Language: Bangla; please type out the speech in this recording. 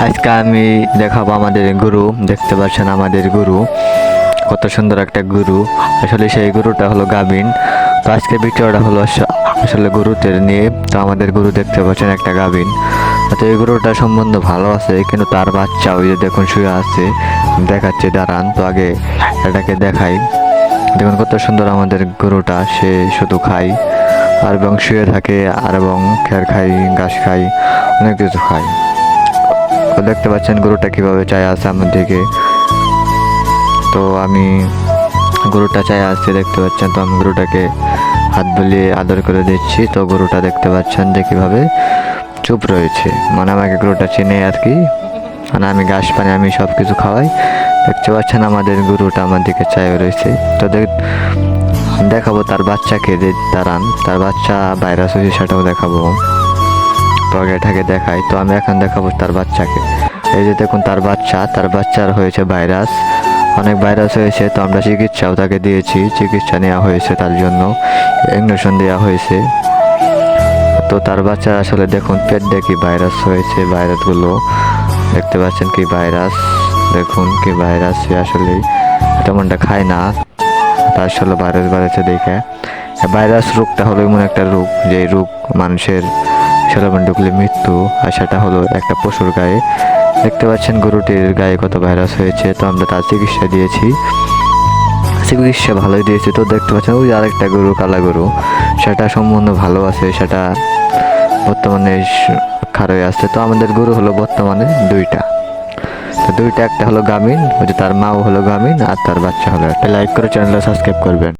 আজকে আমি দেখাবো আমাদের গুরু, দেখতে পাচ্ছেন আমাদের গুরু। কত সুন্দর একটা গুরু। আসলে সেই গুরুটা হলো গাভিন তো আজকে ভিডিওটা হলো আস- আসলে গুরুদের নিয়ে। তো আমাদের গুরু দেখতে পাচ্ছেন একটা গাভিন তো এই গরুটা সম্বন্ধ ভালো আছে, কিন্তু তার বাচ্চা ওই যে দেখুন শুয়ে আছে। দেখাচ্ছে, দাঁড়ান, তো আগে এটাকে দেখাই। দেখুন কত সুন্দর আমাদের গরুটা, সে শুধু খায়। আর এবং শুয়ে থাকে, আর এবং খের খাই ঘাস খাই অনেক কিছু খায়। তো দেখতে পাচ্ছেন গরুটা কীভাবে চায় আছে আমার দিকে। তো আমি গরুটা চায় আসছে দেখতে পাচ্ছেন তো আমি গরুটাকে হাত বুলিয়ে আদর করে দিচ্ছি। তো গরুটা দেখতে পাচ্ছেন যে কীভাবে চুপ রয়েছে। মানে আমাকে গরুটা চিনে আর কি। মানে আমি ঘাস পানি, আমি সব কিছু খাওয়াই। দেখতে পাচ্ছেন আমাদের গরুটা আমার দিকে চায় রয়েছে। তো দেখ, দেখাবো তার বাচ্চাকে যে দাঁড়ান। তার বাচ্চা ভাইরাস হয়েছে সেটাও দেখাবো। তো আগে এটাকে দেখাই। তো আমি এখন দেখাবো তার বাচ্চাকে। এই যে দেখুন, তার বাচ্চা, তার বাচ্চার হয়েছে ভাইরাস। অনেক ভাইরাস হয়েছে, তো আমরা চিকিৎসাও তাকে দিয়েছি। চিকিৎসা নেওয়া হয়েছে তার জন্য, ইঞ্জেকশন দেওয়া হয়েছে। তো তার বাচ্চা আসলে দেখুন, পেট কি ভাইরাস হয়েছে, ভাইরাসগুলো। দেখতে পাচ্ছেন কি ভাইরাস, দেখুন কি ভাইরাস, সে আসলে তেমনটা খায় না। তার আসলে ভাইরাস বাড়াচ্ছে দেখে। ভাইরাস রোগটা হলো এমন একটা রোগ যে রোগ মানুষের ঢুকলে মৃত্যু, আর সেটা হলো একটা পশুর গায়ে। দেখতে পাচ্ছেন গরুটির গায়ে কত ভাইরাস হয়েছে, তো আমরা তার চিকিৎসা দিয়েছি। চিকিৎসা ভালোই দিয়েছি, তো দেখতে পাচ্ছেন, ওই আরেকটা গরু, কালা গরু। সেটা সম্বন্ধ ভালো আছে, সেটা বর্তমানে খারাপ আছে। তো আমাদের গরু হলো বর্তমানে দুইটা। তো দুইটা, একটা হলো গামিন ওই যে তার মাও হলো গামিন আর তার বাচ্চা হলো একটা। লাইক করে চ্যানেলটা সাবস্ক্রাইব করবেন।